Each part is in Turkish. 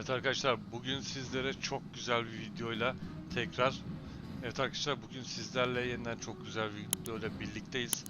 Evet arkadaşlar bugün sizlere çok güzel bir videoyla tekrar Evet arkadaşlar bugün sizlerle yeniden çok güzel bir videoyla birlikteyiz.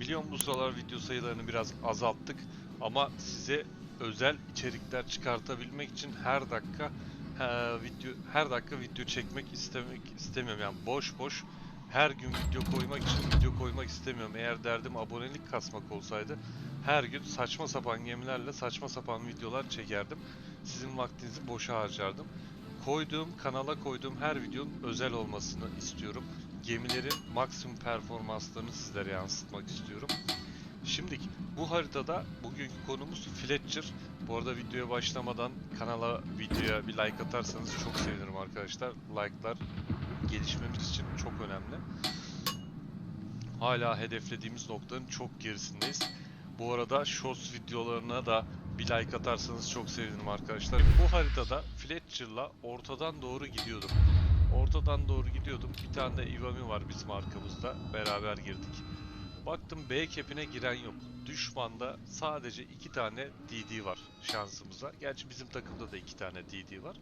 Biliyorum bu sıralar video sayılarını biraz azalttık ama size özel içerikler çıkartabilmek için her dakika he, video her dakika video çekmek istemek istemiyorum yani boş boş her gün video koymak için video koymak istemiyorum. Eğer derdim abonelik kasmak olsaydı her gün saçma sapan gemilerle saçma sapan videolar çekerdim. Sizin vaktinizi boşa harcardım. Koyduğum, kanala koyduğum her videonun özel olmasını istiyorum. Gemilerin maksimum performanslarını sizlere yansıtmak istiyorum. Şimdi bu haritada bugünkü konumuz Fletcher. Bu arada videoya başlamadan kanala videoya bir like atarsanız çok sevinirim arkadaşlar. Like'lar gelişmemiz için çok önemli. Hala hedeflediğimiz noktanın çok gerisindeyiz. Bu arada Shorts videolarına da bir like atarsanız çok sevinirim arkadaşlar. Bu haritada Fletcher'la ortadan doğru gidiyordum. Ortadan doğru gidiyordum. Bir tane de Ivami var bizim arkamızda. Beraber girdik. Baktım B kepine giren yok. Düşmanda sadece iki tane DD var şansımıza. Gerçi bizim takımda da iki tane DD var.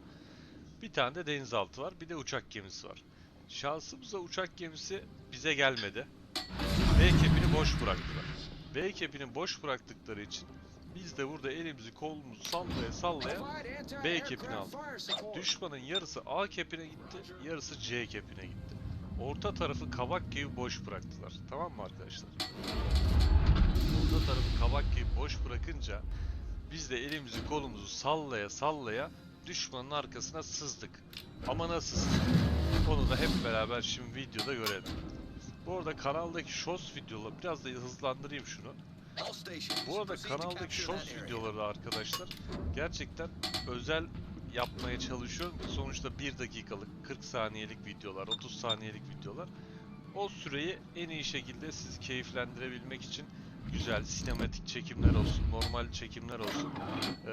Bir tane de denizaltı var. Bir de uçak gemisi var. Şansımıza uçak gemisi bize gelmedi. B kepini boş bıraktılar. B kepini boş bıraktıkları için biz de burada elimizi kolumuzu sallaya sallaya B kepini aldık. Düşmanın yarısı A kepine gitti, yarısı C kepine gitti. Orta tarafı kavak gibi boş bıraktılar. Tamam mı arkadaşlar? Orta tarafı kavak gibi boş bırakınca biz de elimizi kolumuzu sallaya sallaya düşmanın arkasına sızdık. Ama nasıl sızdık? Onu da hep beraber şimdi videoda görelim. Bu arada kanaldaki shows videoları biraz da hızlandırayım şunu. Bu arada kanaldaki shows videoları arkadaşlar gerçekten özel yapmaya çalışıyorum. Sonuçta 1 dakikalık, 40 saniyelik videolar, 30 saniyelik videolar. O süreyi en iyi şekilde sizi keyiflendirebilmek için güzel sinematik çekimler olsun, normal çekimler olsun eee,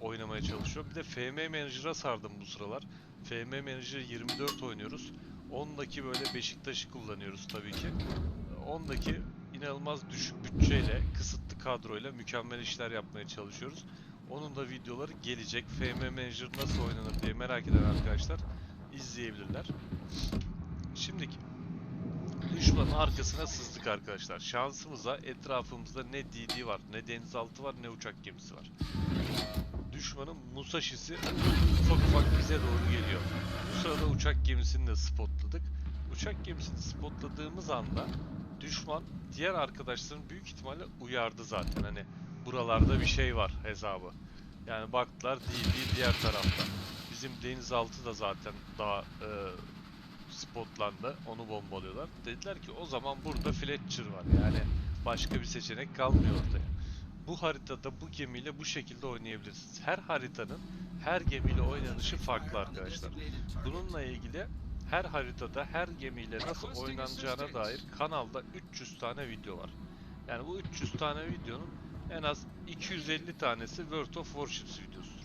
oynamaya çalışıyorum. Bir de FM Manager'a sardım bu sıralar. FM Manager 24 oynuyoruz. 10'daki böyle Beşiktaş'ı kullanıyoruz tabii ki. 10'daki inanılmaz düşük bütçeyle, kısıtlı kadroyla mükemmel işler yapmaya çalışıyoruz. Onun da videoları gelecek. FM Manager nasıl oynanır diye merak eden arkadaşlar izleyebilirler. Şimdiki düşmanın arkasına sızdık arkadaşlar. Şansımıza etrafımızda ne DD var, ne denizaltı var, ne uçak gemisi var. Düşmanın Musashi'si ufak ufak bize doğru geliyor. Bu sırada uçak gemisini de spotladık. Uçak gemisini spotladığımız anda düşman diğer arkadaşların büyük ihtimalle uyardı zaten. Hani buralarda bir şey var hesabı. Yani baktılar DD diğer tarafta. Bizim denizaltı da zaten daha e, spotlandı. Onu bombalıyorlar. Dediler ki o zaman burada Fletcher var. Yani başka bir seçenek kalmıyor ortaya. Bu haritada bu gemiyle bu şekilde oynayabilirsiniz. Her haritanın her gemiyle oynanışı farklı arkadaşlar. Bununla ilgili her haritada her gemiyle nasıl oynanacağına dair kanalda 300 tane video var. Yani bu 300 tane videonun en az 250 tanesi World of Warships videosudur.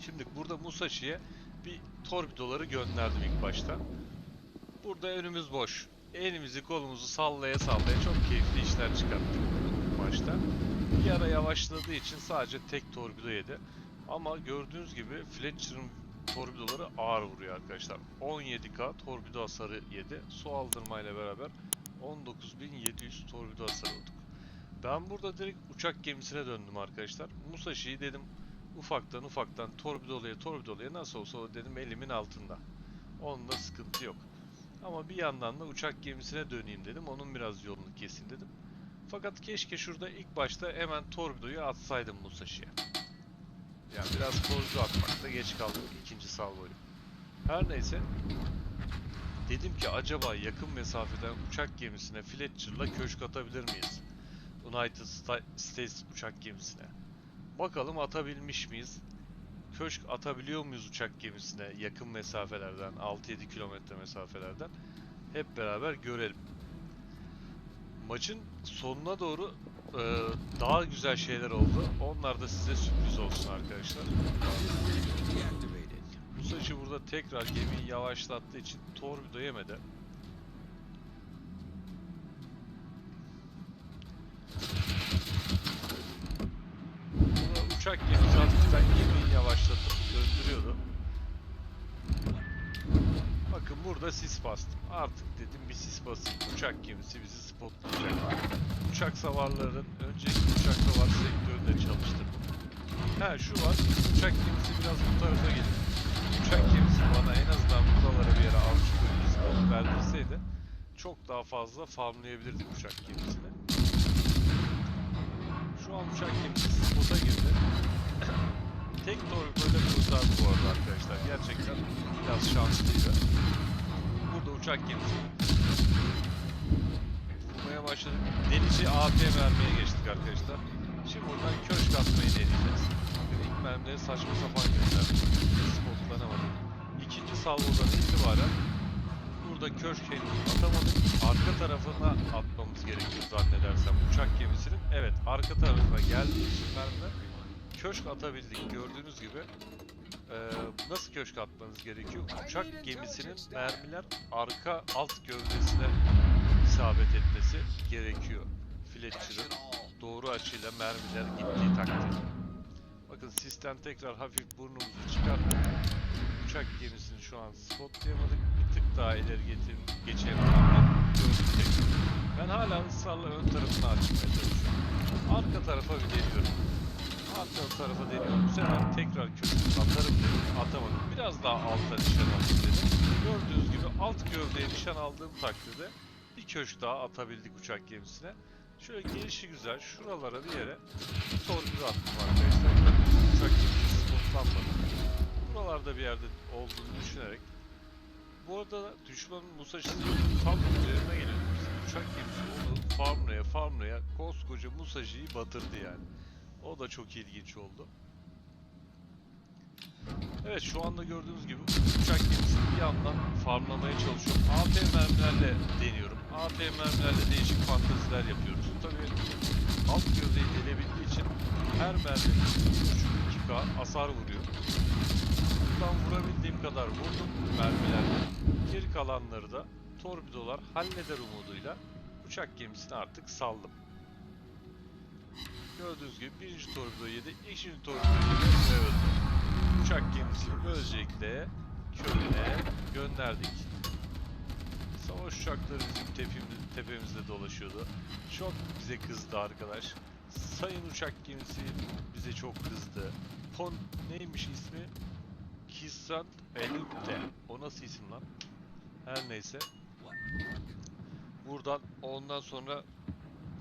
Şimdi burada Musashi'ye bir torpidoları gönderdim ilk başta. Burada önümüz boş. Elimizi kolumuzu sallaya sallaya çok keyifli işler çıkarttık başta. Bir ara yavaşladığı için sadece tek torpido yedi. Ama gördüğünüz gibi Fletcher'ın torpidoları ağır vuruyor arkadaşlar. 17k torpido hasarı yedi. Su aldırmayla beraber 19.700 torpido hasarı olduk. Ben burada direkt uçak gemisine döndüm arkadaşlar. Musashi'yi dedim ufaktan ufaktan torpidolaya torpidolaya nasıl olsa dedim elimin altında. Onda sıkıntı yok. Ama bir yandan da uçak gemisine döneyim dedim. Onun biraz yolunu kesin dedim. Fakat keşke şurada ilk başta hemen torpidoyu atsaydım Musashi'ye. Yani biraz torpido atmakta geç kaldım ikinci salvoyu. Her neyse. Dedim ki acaba yakın mesafeden uçak gemisine Fletcher'la köşk atabilir miyiz? United Sta- States uçak gemisine. Bakalım atabilmiş miyiz? Köşk atabiliyor muyuz uçak gemisine yakın mesafelerden, 6-7 kilometre mesafelerden? Hep beraber görelim. Maçın sonuna doğru e, daha güzel şeyler oldu. Onlar da size sürpriz olsun arkadaşlar. Musashi burada tekrar gemiyi yavaşlattığı için torpido yemedi. Burada uçak gemisi hafiften gemiyi yavaşlatıp döndürüyordu. Bakın burada sis bastım. Artık dedim bir sis basayım. Uçak gemisi bizi spotlayacak. Uçak savarların önceki uçak savar sektöründe çalıştırdım. Ha şu var. Uçak gemisi biraz bu tarafa gelir. Uçak gemisi bana en azından buralara bir yere avcı bölgesi alıp verdirseydi çok daha fazla farmlayabilirdim uçak gemisini. Şu an uçak gemisi spota girdi. Tek torpidoyla kurtardı bu arada arkadaşlar. Gerçekten biraz şanslıydı. Burada uçak gemisi vurmaya başladık. Delici AP vermeye geçtik arkadaşlar. Şimdi buradan köşk atmayı deneyeceğiz. Bakın ilk mermileri saçma sapan gönderdik. Spotlanamadık. İkinci salvodan itibaren burada köşk henüz atamadık. Arka tarafına atmamız gerekiyor zannedersem uçak gemisinin. Evet arka tarafına geldiği için mermiler köşk atabildik. Gördüğünüz gibi eee, nasıl köşk atmanız gerekiyor? Uçak gemisinin mermiler arka alt gövdesine isabet etmesi gerekiyor. Fletcher'ın doğru açıyla mermiler gittiği takdirde. Bakın sistem tekrar hafif burnumuzu çıkarttık. Uçak gemisini şu an spotlayamadık. Bir tık daha ileri getir geçelim. Ben hala ısrarla ön tarafını açmaya çalışıyorum. Arka tarafa bir deniyorum. Arka tarafa deniyorum. Bu sefer tekrar dedim. Atamadım. Biraz daha alta nişan alayım dedim. Gördüğünüz gibi alt gövdeye nişan aldığım takdirde bir köşk daha atabildik uçak gemisine. Şöyle gelişi güzel şuralara bir yere bir torpido attım arkadaşlar. Uçak gemisi spotlanmadı. Buralarda bir yerde olduğunu düşünerek bu arada düşmanın Musashi'nin tam üzerine geliyordu. Uçak gemisi onu farmlaya farmlaya koskoca Musashi'yi batırdı yani. O da çok ilginç oldu. Evet şu anda gördüğünüz gibi uçak gemisini bir yandan farmlamaya çalışıyorum. AP mermilerle deniyorum. AP mermilerle değişik fanteziler yapıyoruz. Tabii alt gövdeyi delebildiği için her mermi 3.5-2K hasar vuruyor. Buradan vurabildiğim kadar vurdum mermilerle. Geri kalanları da torpidolar halleder umuduyla uçak gemisini artık saldım. Gördüğünüz gibi birinci torpido yedi, ikinci torpido yedi ve öldü. Uçak gemisini böylelikle köyüne gönderdik. Savaş uçakları bizim tepemiz- tepemizde dolaşıyordu. Çok bize kızdı arkadaş. Sayın uçak gemisi bize çok kızdı. Pon neymiş ismi? Kisrand Elute. O nasıl isim lan? Her neyse. Buradan ondan sonra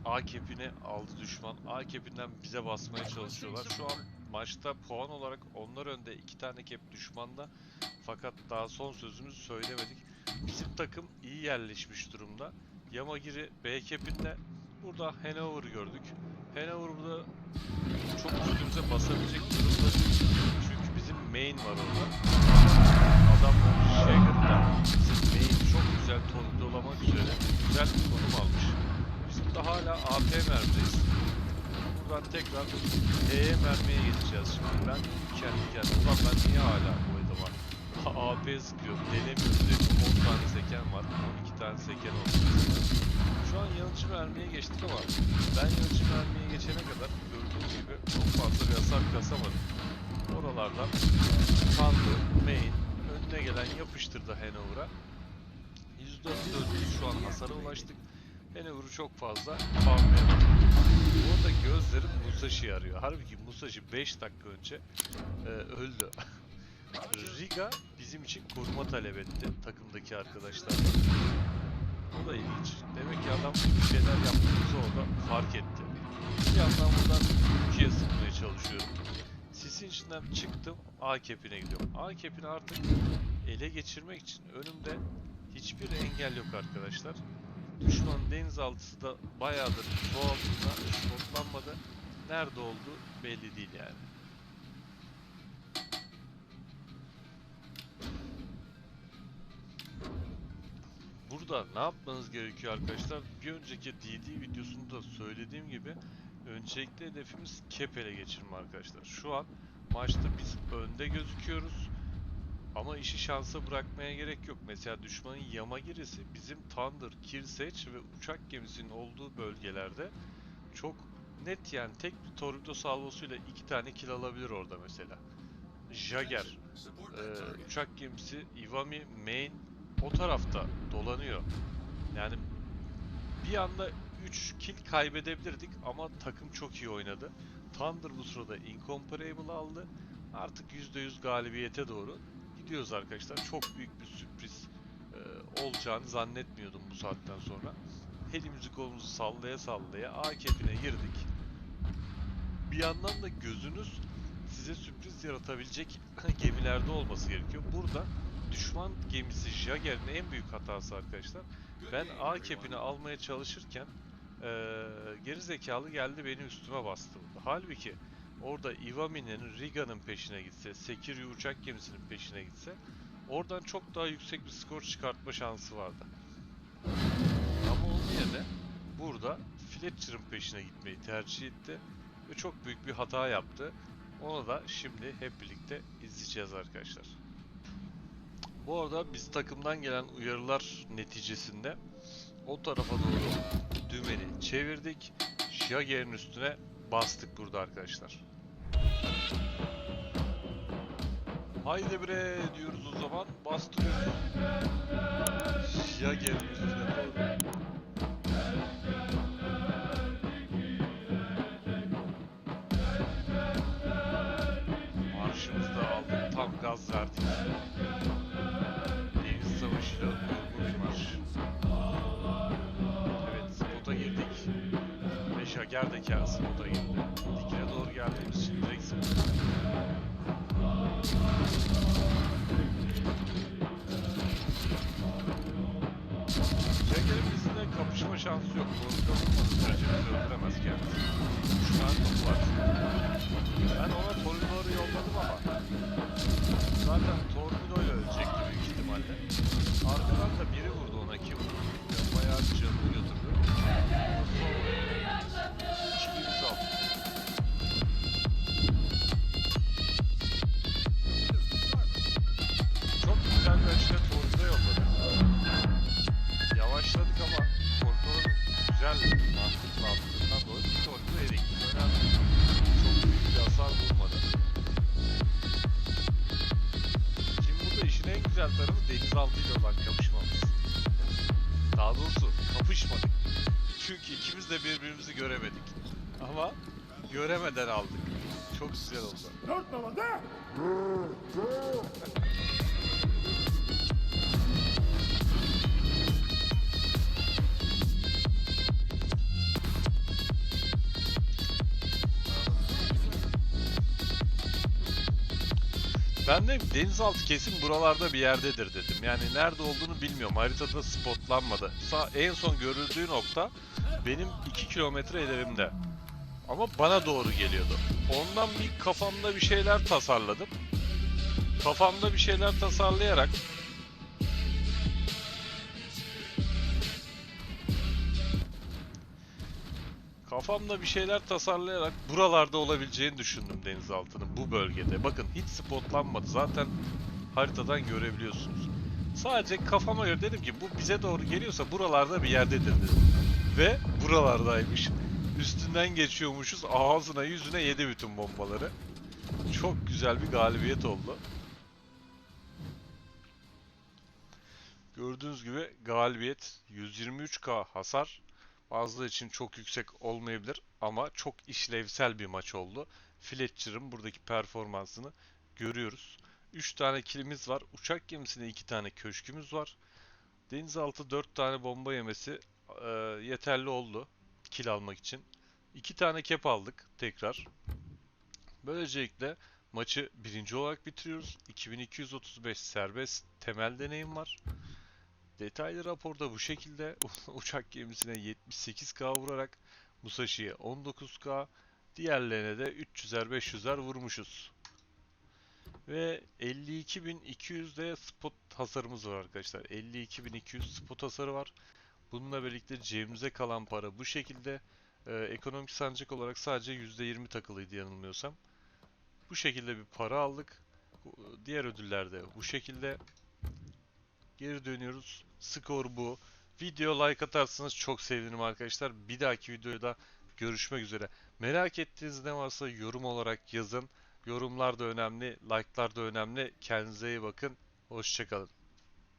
A kepini aldı düşman. A kepinden bize basmaya çalışıyorlar. Şu an maçta puan olarak onlar önde. iki tane kep düşmanda. Fakat daha son sözümüzü söylemedik. Bizim takım iyi yerleşmiş durumda. Yamagiri B kepinde. Burada Hanover gördük. Hanover burada çok üstümüze basabilecek durumda. Çünkü bizim main var orada. Adamlar Jagger'da bizim main çok güzel dolamak üzere güzel bir konum almış. Biz burada hala AP mermideyiz. Buradan tekrar E'ye mermiye geçeceğiz şimdi. Ben kendi kendime ulan ben niye hala evde var? AP sıkıyorum. Denemiyorum dedim. 10 tane seken var. 12 tane seken oldu. Şu an yanıcı mermiye geçtik ama ben yanıcı mermiye geçene kadar gördüğünüz gibi çok fazla bir hasar kasamadım. Oralardan kandı, main, önüne gelen yapıştırdı Hanover'a. 104 şu an hasara ulaştık. Hanover'ı çok fazla farmlayamadık. Burada gözlerim Musashi'yi arıyor. Halbuki Musashi 5 dakika önce e, öldü. Riga bizim için koruma talep etti takımdaki arkadaşlar. O da ilginç. Demek ki adam bir şeyler yaptığımızı orada fark etti. Bir yandan buradan Türkiye sıkmaya çalışıyorum. Sisin içinden çıktım A kepine gidiyorum. A kepini artık ele geçirmek için önümde hiçbir engel yok arkadaşlar. Düşman denizaltısı da bayağıdır altında spotlanmadı. Nerede olduğu belli değil yani. Burada ne yapmanız gerekiyor arkadaşlar? Bir önceki DD videosunda söylediğim gibi öncelikli hedefimiz kep ele geçirme arkadaşlar. Şu an maçta biz önde gözüküyoruz. Ama işi şansa bırakmaya gerek yok. Mesela düşmanın Yamagiri'si bizim Thunder, Kirseç ve uçak gemisinin olduğu bölgelerde çok net yani tek bir torpido salvosuyla iki tane kill alabilir orada mesela. Jagger, e, uçak gemisi, Iwami, Main o tarafta dolanıyor. Yani bir anda 3 kill kaybedebilirdik ama takım çok iyi oynadı. Thunder bu sırada Incomparable aldı. Artık %100 galibiyete doğru gidiyoruz arkadaşlar. Çok büyük bir sürpriz e, olacağını zannetmiyordum bu saatten sonra. Elimizi kolumuzu sallaya sallaya A kepine girdik. Bir yandan da gözünüz size sürpriz yaratabilecek gemilerde olması gerekiyor. Burada düşman gemisi Jagger'in en büyük hatası arkadaşlar. Ben A kepini almaya çalışırken eee geri geldi beni üstüme bastı. Halbuki orada Iwami'nin Riga'nın peşine gitse, Sekiryu uçak gemisinin peşine gitse oradan çok daha yüksek bir skor çıkartma şansı vardı. Ama onun yerine burada Fletcher'ın peşine gitmeyi tercih etti ve çok büyük bir hata yaptı. Onu da şimdi hep birlikte izleyeceğiz arkadaşlar. Bu arada biz takımdan gelen uyarılar neticesinde o tarafa doğru dümeni çevirdik. Jager'in üstüne bastık burada arkadaşlar. Haydi bre diyoruz o zaman. Bastırıyoruz. Jager'in üstüne doğru. Marşımızı da aldık. Tam gaz verdik. Deniz Savaşı'yla uyumlu bir marş. Kendisi spota girdi. Dikine doğru geldiğimiz için direkt spota göremeden aldık. Çok güzel oldu. Ben de denizaltı kesin buralarda bir yerdedir dedim. Yani nerede olduğunu bilmiyorum. Haritada spotlanmadı. Sa en son görüldüğü nokta benim 2 kilometre ilerimde. Ama bana doğru geliyordu. Ondan bir kafamda bir şeyler tasarladım. Kafamda bir şeyler tasarlayarak Kafamda bir şeyler tasarlayarak buralarda olabileceğini düşündüm denizaltının bu bölgede. Bakın hiç spotlanmadı. Zaten haritadan görebiliyorsunuz. Sadece kafama göre dedim ki bu bize doğru geliyorsa buralarda bir yerdedir dedim. Ve buralardaymış. Üstünden geçiyormuşuz. Ağzına yüzüne yedi bütün bombaları. Çok güzel bir galibiyet oldu. Gördüğünüz gibi galibiyet 123k hasar. Bazıları için çok yüksek olmayabilir ama çok işlevsel bir maç oldu. Fletcher'ın buradaki performansını görüyoruz. 3 tane kilimiz var. Uçak gemisinde 2 tane köşkümüz var. Denizaltı 4 tane bomba yemesi e, yeterli oldu kill almak için. 2 tane kep aldık tekrar. Böylelikle maçı birinci olarak bitiriyoruz. 2235 serbest temel deneyim var. Detaylı raporda bu şekilde uçak gemisine 78k vurarak Musashi'ye 19k diğerlerine de 300'er 500'er vurmuşuz. Ve 52.200 de spot hasarımız var arkadaşlar. 52.200 spot hasarı var. Bununla birlikte cebimize kalan para bu şekilde. Ee, ekonomik sancak olarak sadece %20 takılıydı yanılmıyorsam. Bu şekilde bir para aldık. Diğer ödüller de bu şekilde. Geri dönüyoruz. Skor bu. Video like atarsanız çok sevinirim arkadaşlar. Bir dahaki videoda görüşmek üzere. Merak ettiğiniz ne varsa yorum olarak yazın. Yorumlar da önemli, like'lar da önemli. Kendinize iyi bakın. Hoşçakalın.